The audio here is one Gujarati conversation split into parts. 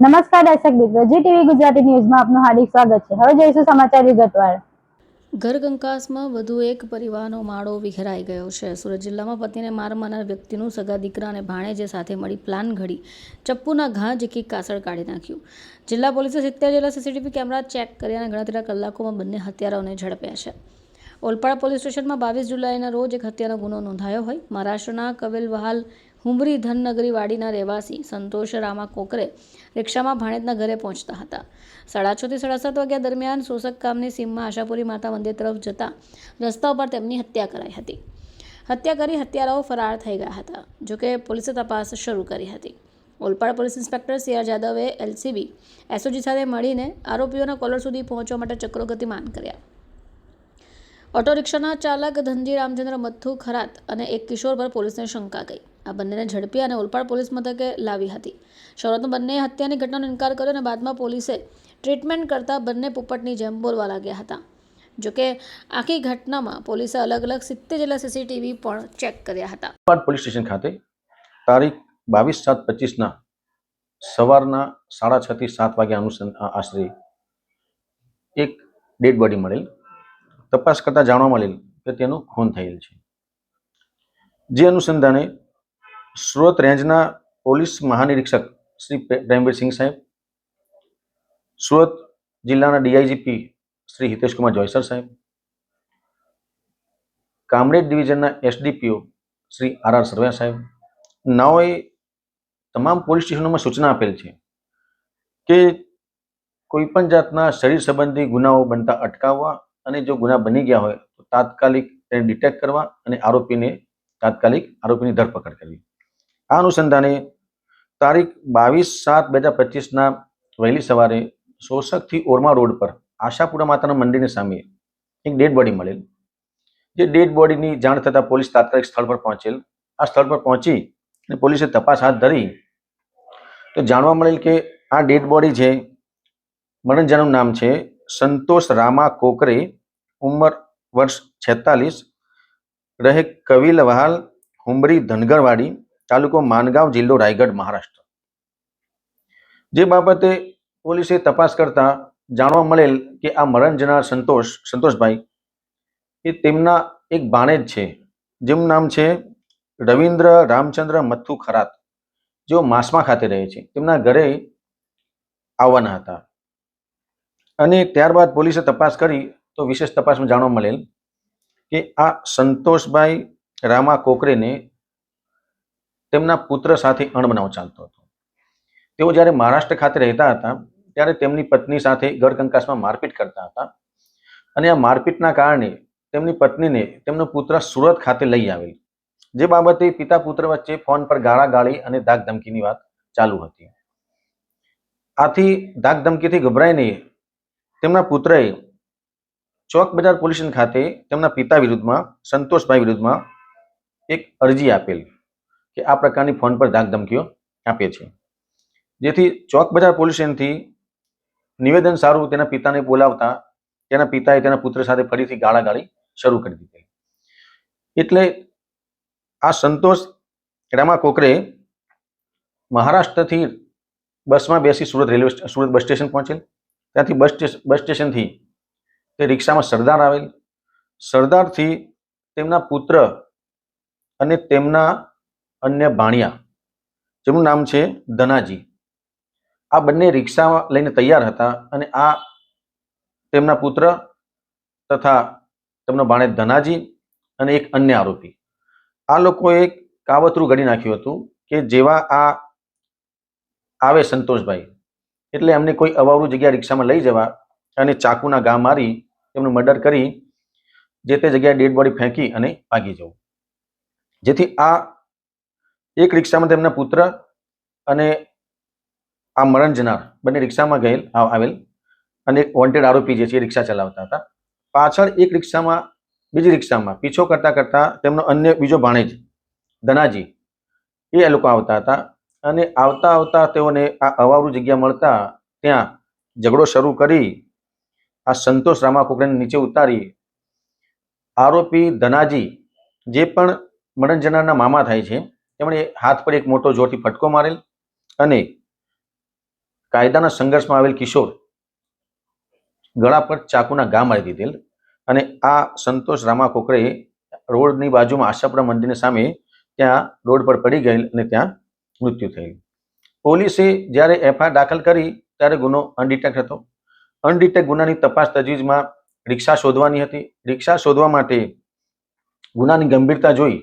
નમસ્કાર દર્શક મિત્રો, જી ટીવી ગુજરાતી ન્યૂઝમાં આપનું હાર્દિક સ્વાગત છે. હવે જોઈશું સમાચાર વિગતવાર. ઘર કંકાસમાં વધુ એક પરિવારનો માળો વિખેરાઈ ગયો છે. સુરત જિલ્લામાં પતિને માર મારનાર વ્યક્તિનું સગા દીકરા અને ભાણેજે સાથે મળી પ્લાન ઘડી ચપ્પુના ઘા ઝીકી કાસળ કાઢી નાખ્યું. જિલ્લા પોલીસે સિત્તેર જેટલા સીસીટીવી કેમેરા ચેક કર્યા અને ગણતરીના કલાકોમાં બંને હત્યારાઓને ઝડપ્યા છે. ઓલપાડા પોલીસ સ્ટેશનમાં બાવીસ જુલાઈના રોજ એક હત્યાનો ગુનો નોંધાયો હોય. મહારાષ્ટ્રના કવેલવહાલ હુંબરી ધનનગરી વાડીના રહેવાસી સંતોષ રામા કોકરે રિક્ષામાં ભાણેજના ઘરે પહોંચતા હતા. સાડા છથી સાડા સાત વાગ્યા દરમિયાન શોષક કામની સીમમાં આશાપુરી માતા મંદિર તરફ જતા રસ્તા ઉપર તેમની હત્યા કરાઈ હતી. હત્યા કરી હત્યારાઓ ફરાર થઈ ગયા હતા, જોકે પોલીસે તપાસ શરૂ કરી હતી. Olpad police inspector C R જાદવે LCB, SOG સાથે મળીને આરોપીઓના કોલર સુધી પહોંચવા માટે ચક્રો ગતિમાન કર્યા. ઓટો રિક્ષાના ચાલક ધનજી રામચંદ્ર મથુ ખરાત અને એક કિશોર પર પોલીસને શંકા ગઈ. આ બંનેને ઝડપી અને ઓલપાડ પોલીસ મથકે લાવી હતી. શરૂઆતમાં બંને હત્યાની ઘટનાનો ઇનકાર કર્યો અને બાદમાં પોલીસે ટ્રીટમેન્ટ કરતા બંને પોપટની જેમ બોલવા લાગ્યા હતા. જોકે આખી ઘટનામાં પોલીસે અલગ અલગ સિત્તેર જેટલા સીસીટીવી પણ ચેક કર્યા હતા. પોલીસ સ્ટેશન ખાતે તારીખ બાવીસ સાત પચીસના સવારના સાડા છ થી સાત વાગ્યા અનુસંધ આશરે એક ડેડ બોડી મળેલ. તપાસ કરતા જાણવા મળેલ કે તેનું ખૂન થયેલ છે. જે અનુસંધાને સુરત રેન્જના પોલીસ મહાનિરીક્ષક શ્રી પ્રેમવીર સિંહ સાહેબ, સુરત જિલ્લાના ડીઆઈજીપી શ્રી હિતેશકુમાર જોયસર સાહેબ, Kamrej ડિવિઝનના SDPO Shri R R Sarvaiya સાહેબ, નાઓએ તમામ પોલીસ સ્ટેશનોમાં સૂચના આપેલ છે કે કોઈપણ જાતના શરીર સંબંધી ગુનાઓ બનતા અટકાવવા અને જો ગુના બની ગયા હોય તો તાત્કાલિક તેને ડિટેક્ટ કરવા અને આરોપીને તાત્કાલિક આરોપીની ધરપકડ કરવી. આ અનુસંધાને તારીખ બાવીસ સાત બે હજાર પચીસના વહેલી સવારે શોષકથી ઓરમા રોડ પર આશાપુરા માતાના મંદિરની સામે એક ડેડ બોડી મળેલ. જે ડેડ બોડીની જાણ થતાં પોલીસ તાત્કાલિક સ્થળ પર પહોંચેલ. આ સ્થળ પર પહોંચી અને પોલીસે તપાસ હાથ ધરી તો જાણવા મળેલ કે આ ડેડ બોડી છે મરણજાનું નામ છે સંતોષ રામા કોકરે ઉંમર વર્ષ છેતાલીસ, રહે કવિલ વહાલ, હુંબરી ધનગરવાડી તાલુકો માનગાંવ જિલ્લો રાયગઢ, મહારાષ્ટ્ર. જે બાબતે પોલીસે તપાસ કરતા જાણવા મળેલ કે આ મરણ જનાર સંતોષ, સંતોષભાઈ, એ તેમના એક ભાણેજ છે. જેમનું નામ છે રવિન્દ્ર રામચંદ્ર મથુ ખરાત. જેઓ માસમા ખાતે રહે છે. તેમના ઘરે આવવાના હતા. અને ત્યારબાદ પોલીસે તપાસ કરી તો વિશેષ તપાસમાં જાણવા મળેલ કે આ સંતોષભાઈ રામા કોકરેને તેમના પુત્ર સાથે અણબનાવ ચાલતો હતો. તેઓ જ્યારે મહારાષ્ટ્ર ખાતે રહેતા હતા, ત્યારે તેમની પત્ની સાથે ગરકંકાસમાં મારપીટ કરતા હતા અને આ મારપીટના કારણે તેમની પત્નીને તેમનો પુત્ર સુરત ખાતે લઈ આવેલ. જે બાબતે પિતા પુત્ર વચ્ચે ફોન પર ગાળા ગાળી અને ધાક ધમકીની વાત ચાલુ હતી. આથી ધાક ધમકીથી ગભરાઈને તેમના પુત્રએ ચોક બજાર પોલીસ ખાતે તેમના પિતા વિરુદ્ધમાં, સંતોષભાઈ વિરુદ્ધમાં એક અરજી આપેલ. કે આ પ્રકારની ફોન પર ધાક ધમકીઓ આપે છે જેથી ચોક બજાર પોલીસ સ્ટેશનથી નિવેદન સારું તેના પિતાને બોલાવતા તેના પિતાએ તેના પુત્ર સાથે ફરીથી ગાળાગાળી શરૂ કરી દીધી. એટલે આ સંતોષ રામા કોકરે મહારાષ્ટ્રથી બસમાં બેસી Surat railway Surat bus station પહોંચેલ. ત્યાંથી બસ સ્ટેશન બસ સ્ટેશનથી તે રિક્ષામાં સરદાર આવેલ. સરદારથી તેમના પુત્ર અને તેમના અન્ય ભાણિયા જેમનું નામ છે ધનાજી. આ બંને રિક્ષા લઈને તૈયાર હતા અને આ તેમના પુત્ર તથા તેમનો ભાણે ધનાજી અને એક અન્ય આરોપી. આ લોકોએ કાવતરું ઘડી નાખ્યું હતું કે જેવા આ આવે સંતોષભાઈ, એટલે એમને કોઈ અવાવરું જગ્યા રિક્ષામાં લઈ જવા અને ચાકુના ગા મારી તેમનું મર્ડર કરી જે તે જગ્યાએ ડેડ બોડી ફેંકી અને ભાગી જવું. જેથી આ એક રિક્ષામાં તેમના પુત્ર અને આ મરણ જનાર બંને રિક્ષામાં ગયેલ આવેલ અને એક વોન્ટેડ આરોપી જે છે એ રિક્ષા ચલાવતા હતા. પાછળ એક રિક્ષામાં, બીજી રિક્ષામાં પીછો કરતા કરતા તેમનો અન્ય બીજો ભાણેજ ધનાજી એ લોકો આવતા હતા અને આવતા આવતા તેઓને આ અવાવરું જગ્યા મળતા ત્યાં ઝઘડો શરૂ કરી આ સંતોષ રામા કોકરેને નીચે ઉતારી આરોપી ધનાજી જે પણ મરણ જનારના મામા થાય છે તેમણે હાથ પર એક મોટો જોરથી ફટકો મારેલ અને કાયદાના સંઘર્ષમાં આવેલ કિશોર ગળા પર ચાકુના ઘા મારી દીધેલ અને આ સંતોષ રામા કોકરે રોડની બાજુમાં આશાપુરા મંદિરની સામે ત્યાં રોડ પર પડી ગયેલ અને ત્યાં મૃત્યુ થયેલ. પોલીસે જ્યારે એફઆઈઆર દાખલ કરી ત્યારે ગુનો અનડિટેક્ટ હતો. અનડિટેક્ટ ગુનાની તપાસ તજવીજમાં રિક્ષા શોધવાની હતી. રિક્ષા શોધવા માટે ગુનાની ગંભીરતા જોઈ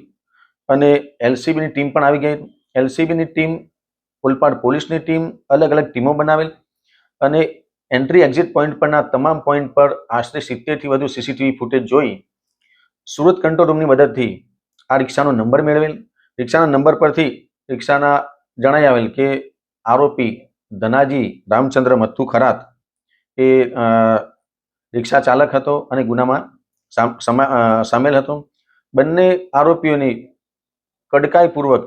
અને એલસીબીની ટીમ પણ આવી ગઈ. એલસીબીની ટીમ ઓલપાડ પોલીસની ટીમ અલગ અલગ ટીમો બનાવેલ અને એન્ટ્રી એક્ઝિટ પોઈન્ટ પરના તમામ પોઈન્ટ પર આશરે સિત્તેરથી વધુ સીસીટીવી ફૂટેજ જોઈ સુરત કંટ્રોલ રૂમની મદદથી આ રિક્ષાનો નંબર મેળવેલ. રિક્ષાના નંબર પરથી રિક્ષાના જણાઈ આવેલ કે આરોપી ધનાજી રામચંદ્ર મથુ ખરાત એ રિક્ષા ચાલક હતો અને ગુનામાં સામેલ હતો. બંને આરોપીઓની કડકાઈપૂર્વક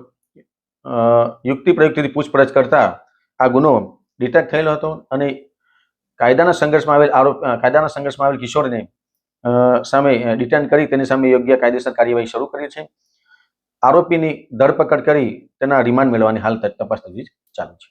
યુક્તિ પ્રયુક્તિથી પૂછપરછ કરતા આ ગુનો ડિટેક્ટ થયેલો હતો અને કાયદાના સંઘર્ષમાં આવેલ આરોપ કાયદાના સંઘર્ષમાં આવેલ કિશોરને સામે ડિટેન કરી તેની સામે યોગ્ય કાયદેસર કાર્યવાહી શરૂ કરી છે. આરોપીની ધરપકડ કરી તેના રિમાન્ડ મેળવવાની હાલ તપાસ તજવીજ ચાલુ છે.